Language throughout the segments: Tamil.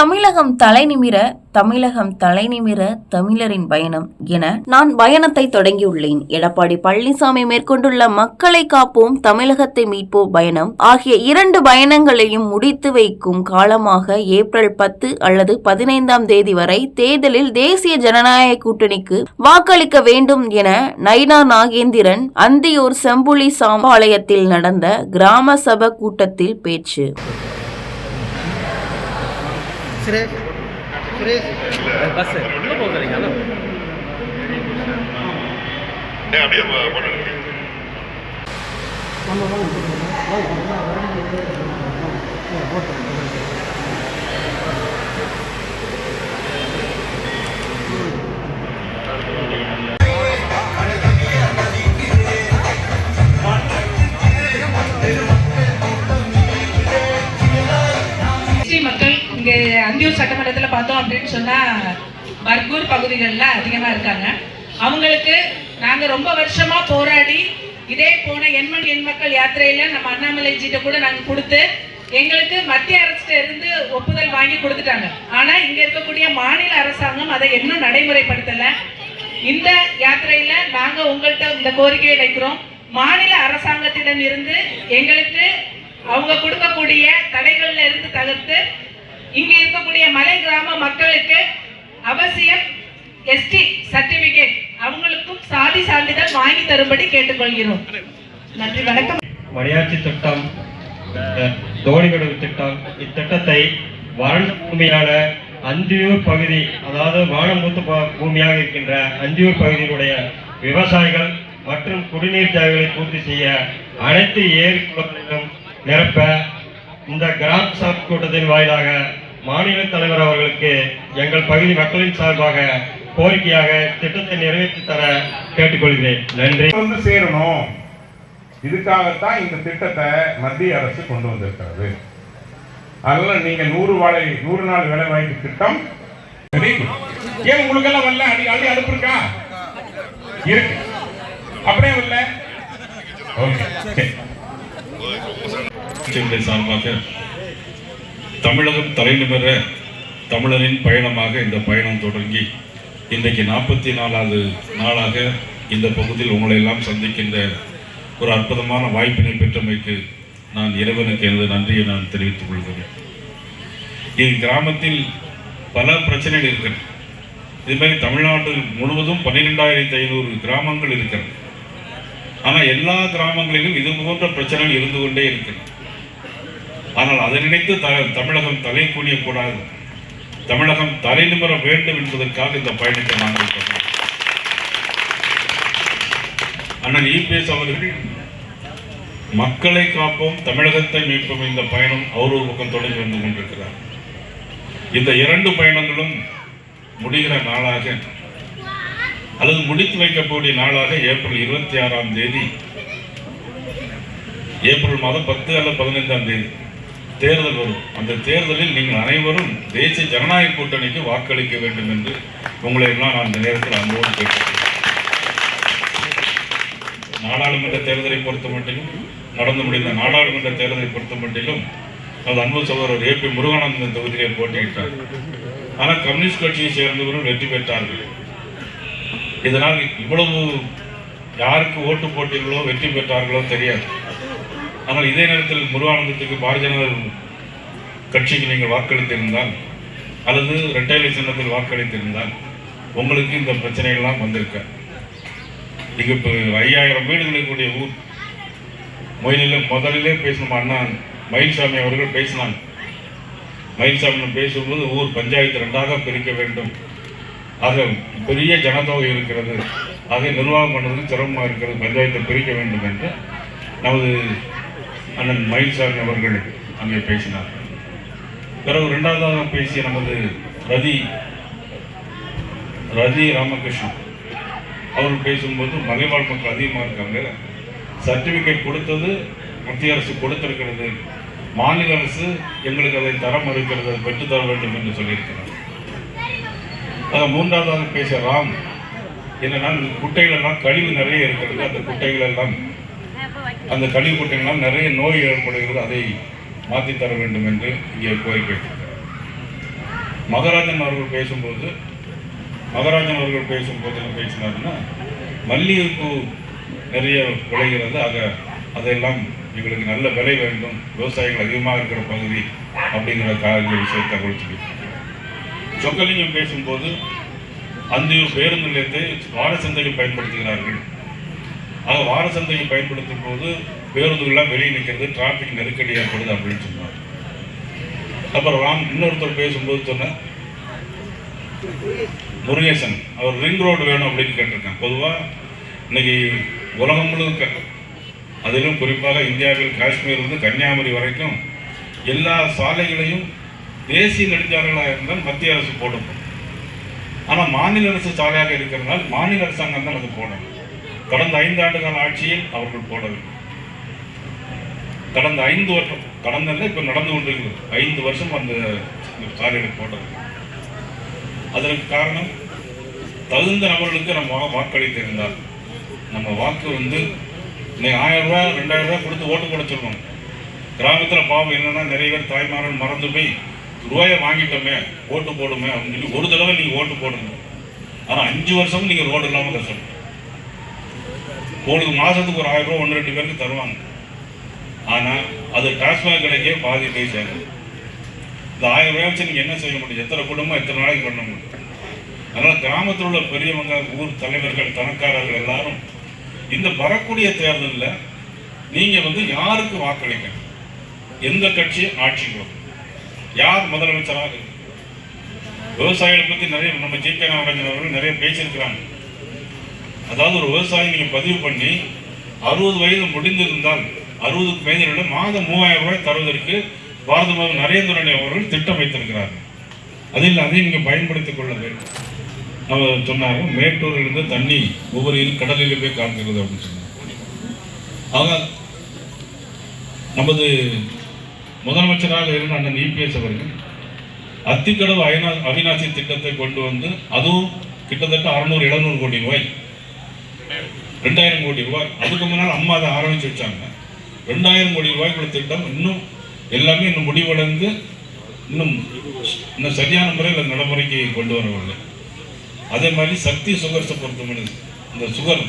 தமிழகம் தலைநிமிர தமிழகம் தலைநிமிர தமிழரின் பயணம் என நான் பயணத்தை தொடங்கியுள்ளேன். எடப்பாடி பழனிசாமி மேற்கொண்டுள்ள மக்களை காப்போம் தமிழகத்தை மீட்போம் பயணம் ஆகிய இரண்டு பயணங்களையும் முடித்து வைக்கும் காலமாக ஏப்ரல் பத்து அல்லது பதினைந்தாம் தேதி வரை தேர்தலில் தேசிய ஜனநாயக கூட்டணிக்கு வாக்களிக்க வேண்டும் என நைனா நாகேந்திரன் அந்தியூர் செம்புலி சாம்பாளையத்தில் நடந்த கிராம சபை கூட்டத்தில் பேச்சு. சுரேஷ் சுரேஷ் பஸ் உள்ள போகிறீங்க அப்படியே போட்டு அந்தியூர் சட்டமன்றத்தில் பார்த்தோம் அப்படின்னு சொன்னால் பர்கூர் பகுதிகளில் அதிகமாக இருக்காங்க. அவங்களுக்கு நாங்கள் ரொம்ப வருஷமாக போராடி இதே போன எண்மண் எண் மக்கள் யாத்திரையில் நம்ம அண்ணாமலைஜிட்ட கூட நாங்கள் கொடுத்து எங்களுக்கு மத்திய அரசிட்ட இருந்து ஒப்புதல் வாங்கி கொடுத்துட்டாங்க. ஆனால் இங்கே இருக்கக்கூடிய மாநில அரசாங்கம் அதை இன்னும் நடைமுறைப்படுத்தலை. இந்த யாத்திரையில் நாங்கள் உங்கள்கிட்ட இந்த கோரிக்கையை வைக்கிறோம். மாநில அரசாங்கத்திடம் இருந்து எங்களுக்கு அவங்க கொடுக்கக்கூடிய தடைகள்ல இருந்து தவிர்த்து இங்க இருக்கக்கூடிய மலை கிராம மக்களுக்கு அவசியம் எஸ்டி சர்டிபிகேட் அவங்களுக்கும் சாதி சான்றிதழ் வாங்கி தரும்படி கேட்டுக்கொள்கிறோம். நன்றி வணக்கம். வடையாட்சி திட்டம் தோணிகடவு திட்டம் இத்திட்டத்தை வறண்ட பூமியான அந்தியூர் பகுதி அதாவது வானமுத்து ப- பூமியாக இருக்கின்ற அந்தியூர் பகுதியினுடைய விவசாயிகள் மற்றும் குடிநீர் தேவைகளை பூர்த்தி செய்ய அனைத்து ஏரி குளங்களிலும் நிரப்ப இந்த கிராம சபை கூட்டத்தின் வாயிலாக மாநில தலைவர் அவர்களுக்கு எங்கள் பகுதி மக்களின் சார்பாக கோரிக்கையாக திட்டத்தை நிறைவேற்றி தர கேட்டுக்கொள்கிறேன். நன்றி. வந்து சேரணும். இதுக்காகத்தான் இந்த திட்டத்தை மத்திய அரசு கொண்டு வந்திருக்கிறது. அதனால நீங்க நூறு வாழை நூறு நாள் வேலை வாய்ப்பு திட்டம். ஏன் உங்களுக்கெல்லாம் வரல? அடி அடி அனுப்பு இருக்கா? இருக்கு. அப்படியே வரல? ஓகே. சார்பாக தமிழகம் தலைநிமிர தமிழரின் பயணமாக இந்த பயணம் தொடங்கி இன்றைக்கு நாற்பத்தி நாலாவது நாளாக இந்த பகுதியில் உங்களை எல்லாம் சந்திக்கின்ற ஒரு அற்புதமான வாய்ப்பினை பெற்றமைக்கு நான் இறைவனுக்கு எனது நன்றியை நான் தெரிவித்துக் கொள்கிறேன். இது கிராமத்தில் பல பிரச்சனைகள் இருக்கிறது. இதுமாரி தமிழ்நாடு முழுவதும் பன்னிரெண்டாயிரத்தி ஐநூறு கிராமங்கள் இருக்கிறது. ஆனால் எல்லா கிராமங்களிலும் இது போன்ற பிரச்சனைகள் இருந்து கொண்டே இருக்கிறது. ஆனால் அதை நினைத்து த தமிழகம் தலை குனியக்கூடாது தமிழகம் தலை நிமிர வேண்டும் என்பதற்காக இந்த பயணத்தை நாங்கள் சொன்னோம் அண்ணன் இபிஎஸ் அவர்கள் மக்களை காப்போம் தமிழகத்தை மீட்போம் இந்த பயணம் அவர் ஒரு பக்கம் தொடங்கி வந்து கொண்டிருக்கிறார். இந்த இரண்டு பயணங்களும் முடிகிற நாளாக அல்லது முடித்து வைக்கக்கூடிய நாளாக ஏப்ரல் இருபத்தி ஆறாம் தேதி ஏப்ரல் மாதம் பத்து அல்ல பதினைந்தாம் தேதி. தேர்தல் வரும். அந்த தேர்தலில் நீங்கள் அனைவரும் தேசிய ஜனநாயக கூட்டணிக்கு வாக்களிக்க வேண்டும் என்று உங்களை எல்லாம் நான் இந்த நேரத்தில் அன்போடு கேட்கிறேன் நாடாளுமன்ற தேர்தலை பொறுத்த மட்டிலும் நடந்து முடிந்த நாடாளுமன்ற தேர்தலை பொறுத்த மட்டிலும் அது அன்பு சகோதரர் ஏ பி முருகானந்தன் தொகுதியிலே போட்டியிட்டார். ஆனால் கம்யூனிஸ்ட் கட்சியை சேர்ந்தவரும் வெற்றி பெற்றார்கள். இதனால் இவ்வளவு யாருக்கு ஓட்டு போட்டீர்களோ வெற்றி பெற்றார்களோ தெரியாது. ஆனால் இதே நேரத்தில் முருகானந்தத்துக்கு பாரதிய ஜனதா கட்சிக்கு நீங்கள் வாக்களித்திருந்தால் அல்லது ரெட்டைலை சின்னத்தில் வாக்களித்திருந்தால் உங்களுக்கு இந்த பிரச்சனைகள்லாம் வந்திருக்க இங்க இப்போ ஐயாயிரம் வீடுகள் இருக்கக்கூடிய ஊர். மொயிலில் முதலிலே பேசணும் அண்ணா மயில்சாமி அவர்கள் பேசினாங்க. மயில்சாமி பேசும்போது ஊர் பஞ்சாயத்து ரெண்டாக பிரிக்க வேண்டும். ஆக பெரிய ஜனத்தொகை இருக்கிறது. ஆக நிர்வாகம் பண்ணுறதுக்கு சிரமமாக இருக்கிறது. பஞ்சாயத்தை பிரிக்க வேண்டும் என்று நமது அண்ணன் மயில்சாமி அவர்கள் அங்கே பேசினார். பிறகு இரண்டாவதாக பேசிய நமது ரதி ரதி ராமகிருஷ்ணன். அவர் பேசும்போது மலைவாழ் மக்கள் அதிகமாக இருக்காங்க. சர்டிஃபிகேட் கொடுத்தது மத்திய அரசு கொடுத்திருக்கிறது. மாநில அரசு எங்களுக்கு அதை தர மறுக்கிறது அதை பெற்றுத்தர வேண்டும் என்று சொல்லியிருக்கிறார். அதை மூன்றாவதாக பேசிய ராம் என்னன்னா இந்த குட்டைகள் எல்லாம் கழிவு நிறைய இருக்கிறது. அந்த குட்டைகள் எல்லாம் அந்த கழிவு குட்டைகள்லாம் நிறைய நோய் ஏற்படுகிறது அதை மாற்றித் தர வேண்டும் என்று இங்கே கோரிக்கை மகராஜன் அவர்கள் பேசும்போது மகராஜன் அவர்கள் பேசும்போது என்ன பேசினாருன்னா மல்லிகைப்பூ நிறைய விளைகிறது ஆக அதெல்லாம் எங்களுக்கு நல்ல விலை வேண்டும் விவசாயிகள் அதிகமாக இருக்கிற பகுதி அப்படிங்கிற காரிய விஷயத்தை குறிச்சு சொக்கலிங்கம் பேசும்போது அந்த பேருந்து நிலையத்தை வார சந்தையில் பயன்படுத்துகிறார்கள். ஆக வார சந்தையை பயன்படுத்தும் போது பேருந்துகள்லாம் வெளியே நிற்கிறது டிராஃபிக் நெருக்கடி ஏற்படுது அப்படின்னு சொன்னார். அப்புறம் ராம் இன்னொருத்தர் பேசும்போது சொன்ன முருகேசன் அவர் ரிங் ரோடு வேணும் அப்படின்னு கேட்டிருக்கேன் பொதுவாக இன்னைக்கு உலகம் முழுக்க அதிலும் குறிப்பாக இந்தியாவில் காஷ்மீர் இருந்து கன்னியாகுமரி வரைக்கும் எல்லா சாலைகளையும் தேசிய நெடுஞ்சாலைகளாக இருந்தால் மத்திய அரசு போடணும் ஆனால் மாநில அரசு சாலையாக இருக்கிறதுனால் மாநில அரசாங்கம் தான் அது போடணும். கடந்த ஐந்து ஆண்டு கால ஆட்சியில் அவர்கள் போடவில்லை. கடந்த ஐந்து வருஷம் கடந்த இப்போ நடந்து கொண்டிருக்கிறது. ஐந்து வருஷம் அந்த சாலைகளை போடவில்லை. அதற்கு காரணம் தகுந்த நபர்களுக்கு நம்ம வாக்களித்திருந்தால் நம்ம வாக்கு வந்து இன்னைக்கு ஆயிரம் ரூபாய் ரெண்டாயிரம் ரூபாய் கொடுத்து ஓட்டு போட சொல்லணும் கிராமத்தில் பாவம் என்னன்னா நிறைய பேர் தாய்மார்கள் மறந்து போய் ரூபாயை வாங்கிட்டோமே ஓட்டு போடுமே அப்படின்னு சொல்லி ஒரு தடவை நீங்கள் ஓட்டு போடுங்க ஆனால் அஞ்சு வருஷமும் நீங்கள் ரோடு இல்லாமல் கஷ்டம். ஒரு மாதத்துக்கு ஒரு ஆயிரம் ரூபா ஒன்று ரெண்டு பேருக்கு தருவாங்க. ஆனால் அது டாஸ்மாக் கடைக்கே பாதி போய் சேரும் இந்த ஆயிரம் ரூபாய் வச்சு நீங்கள் என்ன செய்ய முடியும்? எத்தனை குடும்பம் எத்தனை நாளைக்கு பண்ண முடியும்? அதனால் கிராமத்தில் உள்ள பெரியவங்க ஊர் தலைவர்கள் தனக்காரர்கள் எல்லாரும் இந்த வரக்கூடிய தேர்தலில் நீங்கள் வந்து யாருக்கு வாக்களிக்கணும்? எந்த கட்சி ஆட்சிக்கு. வரும் யார் முதலமைச்சராக விவசாயிகளை பற்றி நிறைய நம்ம ஜி கே நாகராஜன் அவர்கள் நிறைய பேசியிருக்கிறாங்க. அதாவது ஒரு விவசாயி நீங்கள் பதிவு பண்ணி அறுபது வயது முடிந்திருந்தால் அறுபதுக்கு மேலே மாதம் மூவாயிரம் ரூபாய் தருவதற்கு பாரத பிரதமர் நரேந்திர அவர்கள் திட்டம் வைத்திருக்கிறார் அதில் அதையும் நீங்கள் பயன்படுத்திக் கொள்ள வேண்டும். அவர் சொன்னாங்க மேட்டூரிலிருந்து தண்ணி ஒவ்வொரு கடலில் போய் காண்கிறது அப்படின்னு சொன்னாங்க. ஆக நமது முதலமைச்சராக இருந்த அண்ணன் இபிஎஸ் அவர்கள் அத்திக்கடவு அயனா அவிநாசி திட்டத்தை கொண்டு வந்து அதுவும் கிட்டத்தட்ட அறுநூறு எழுநூறு கோடி ரூபாய் ரெண்டாயிரம் கோடி ரூபாய். அதுக்கு முன்னால் அம்மா அதை ஆரம்பிச்சு வச்சாங்க. ரெண்டாயிரம் கோடி ரூபாய்க்குள்ள திட்டம். இன்னும் எல்லாமே இன்னும் முடிவடைந்து இன்னும் இன்னும் சரியான முறையில் நடைமுறைக்கு கொண்டு வரவில்லை. அதே மாதிரி சக்தி சுகர்ஸை பொறுத்தமனு இந்த சுகர்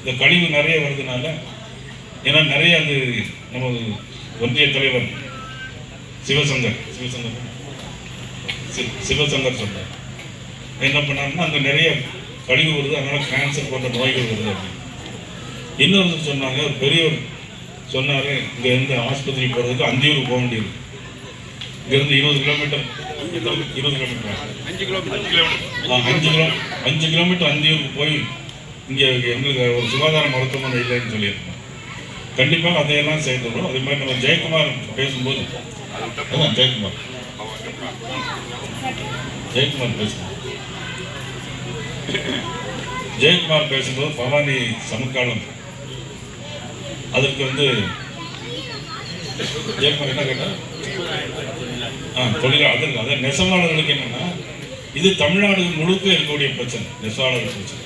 இந்த கழிவு நிறைய வருதுனால ஏன்னா நிறைய அது நமது ஒன்றிய தலைவர் சிவசங்கர் சிவசங்கர் சிவசங்கர் சொல்றார். என்ன பண்ணாருன்னா அங்கே நிறைய கழிவு வருது அதனால கேன்சர் போன்ற நோய்கள் வருது அப்படின்னு. இன்னொரு சொன்னாங்க ஒரு பெரியவர் சொன்னார் இங்கே இருந்து ஆஸ்பத்திரி போகிறதுக்கு அந்தியூர் போக வேண்டியது. இங்கேருந்து இருபது கிலோமீட்டர் இருபது கிலோமீட்டர்? அஞ்சு கிலோ அஞ்சு கிலோமீட்டர் அந்தியூருக்கு போய் இங்கே எங்களுக்கு ஒரு சுகாதார மருத்துவமனை இல்லைன்னு சொல்லியிருக்கோம். கண்டிப்பாக அதையெல்லாம் செய்துள்ளோம் அதே மாதிரி நம்ம ஜெயக்குமார் பேசும்போது அதான் ஜெயக்குமார். ஜெயக்குமார் பேசுவோம் ஜெயக்குமார் பேசும்போது பவானி சமகாலம். அதற்கு வந்து ஜெயக்குமார் என்ன கேட்டார்? ஆ தொழிலாளர் அதான் நெசவாளர்களுக்கு என்னன்னா இது தமிழ்நாடு முழுக்க இருக்கக்கூடிய பிரச்சனை நெசவாளர் பிரச்சனை.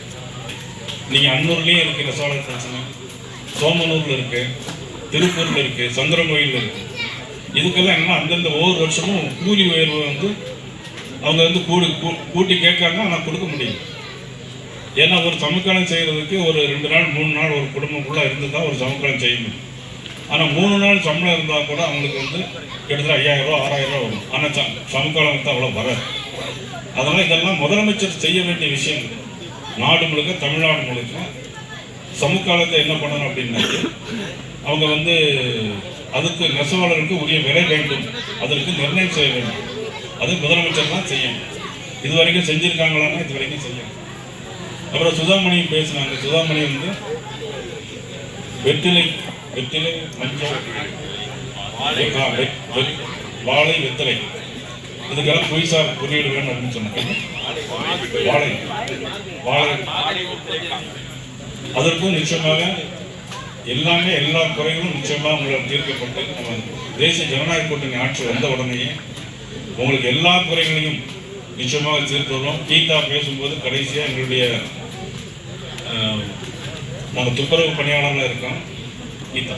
நீங்க அன்னூர்லயும் இருக்கு நெசவாளர் பிரச்சனை சோமனூர்ல இருக்கு திருப்பூர்ல இருக்கு சந்திரகோயில்ல இருக்கு. இதுக்கெல்லாம் என்னன்னா அந்தந்த ஒவ்வொரு வருஷமும் கூலி உயர்வு வந்து அவங்க வந்து கூடு கூ- கூட்டி கேட்காங்க ஆனால் கொடுக்க முடியும் ஏன்னா ஒரு சமக்காலம் செய்கிறதுக்கு ஒரு ரெண்டு நாள் மூணு நாள் ஒரு குடும்பம் ஃபுல்லாக இருந்து தான் ஒரு சமக்காலம் செய்ய முடியும். ஆனால் மூணு நாள் சம்பளம் இருந்தால் கூட அவங்களுக்கு வந்து கிட்டத்தட்ட ஐயாயிரம் ரூபா ஆறாயிரம் ரூபா வரும். ஆனால் சமக்காலம் வந்து அவ்வளோ வராது. அதனால் இதெல்லாம் முதலமைச்சர் செய்ய வேண்டிய விஷயங்கள் நாடு முழுக்க தமிழ்நாடு முழுக்க சமக்காலத்தை என்ன பண்ணணும் அப்படின்னாக்க அவங்க வந்து அதுக்கு நெசவாளருக்கு உரிய விலை வேண்டும். அதற்கு நிர்ணயம் செய்ய வேண்டும். அது முதலமைச்சர் தான் செய்யணும். இது வரைக்கும் செஞ்சுருக்காங்களான்னா இது வரைக்கும் செய்யணும். அப்புறம் சுதாமணி பேசினாங்க. சுதாமணி வந்து வெற்றிலை வெற்றிலை மஞ்சள் வாழை வெத்தலை. இதுக்கெல்லாம் பொய்சார் குறியீடு வேணும் அப்படின்னு சொன்னாங்க. வாழை. வாழை. அதற்கும் நிச்சயமாக எல்லாமே எல்லா குறைகளும் நிச்சயமாக உங்களால் தீர்க்கப்பட்டு நம்ம தேசிய ஜனநாயக கூட்டணி ஆட்சி வந்த உடனேயே உங்களுக்கு எல்லா குறைகளையும் நிச்சயமாக தீர்த்து வரும் கீதா பேசும்போது கடைசியாக எங்களுடைய நாங்கள் துப்புரவு பணியாளர்களாக இருக்கோம். கீதா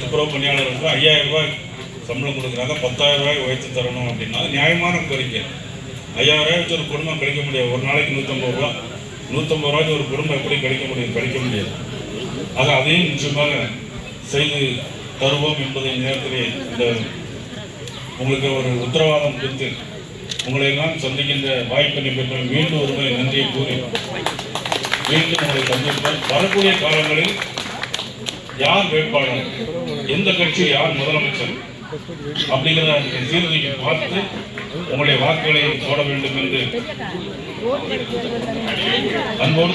துப்புரவு பணியாளர் வந்து ஐயாயிரம் ரூபாய் சம்பளம் கொடுக்குறாங்க. பத்தாயிரம் ரூபாய் உயர்த்தி தரணும் அப்படின்னா அது நியாயமான கோரிக்கை. ஐயாயிரம் ரூபாய் வச்சு ஒரு குடும்பம் கிடைக்க முடியாது. ஒரு நாளைக்கு நூற்றம்பது ரூபா நூற்றம்பது ரூபாய்க்கு ஒரு குடும்பம் எப்படி கிடைக்க முடியும்? கிடைக்க முடியாது. ஆக அதையும் நிச்சயமாக செய்து தருவோம் என்பதை நேரத்திலே இந்த உங்களுக்கு ஒரு உத்தரவாதம் கொடுத்து உங்களை எல்லாம் சந்திக்கின்ற வாய்ப்பினை பெற்ற மீண்டும் ஒருமுறை நன்றியை கூறி மீண்டும் உங்களை சந்திப்போம் வரக்கூடிய காலங்களில் யார் வேட்பாளர்? எந்த கட்சி யார் முதலமைச்சர்? அப்படிங்கிறத நீங்கள் பார்த்து உங்களுடைய வாக்குகளை போட வேண்டும் என்று அன்போடு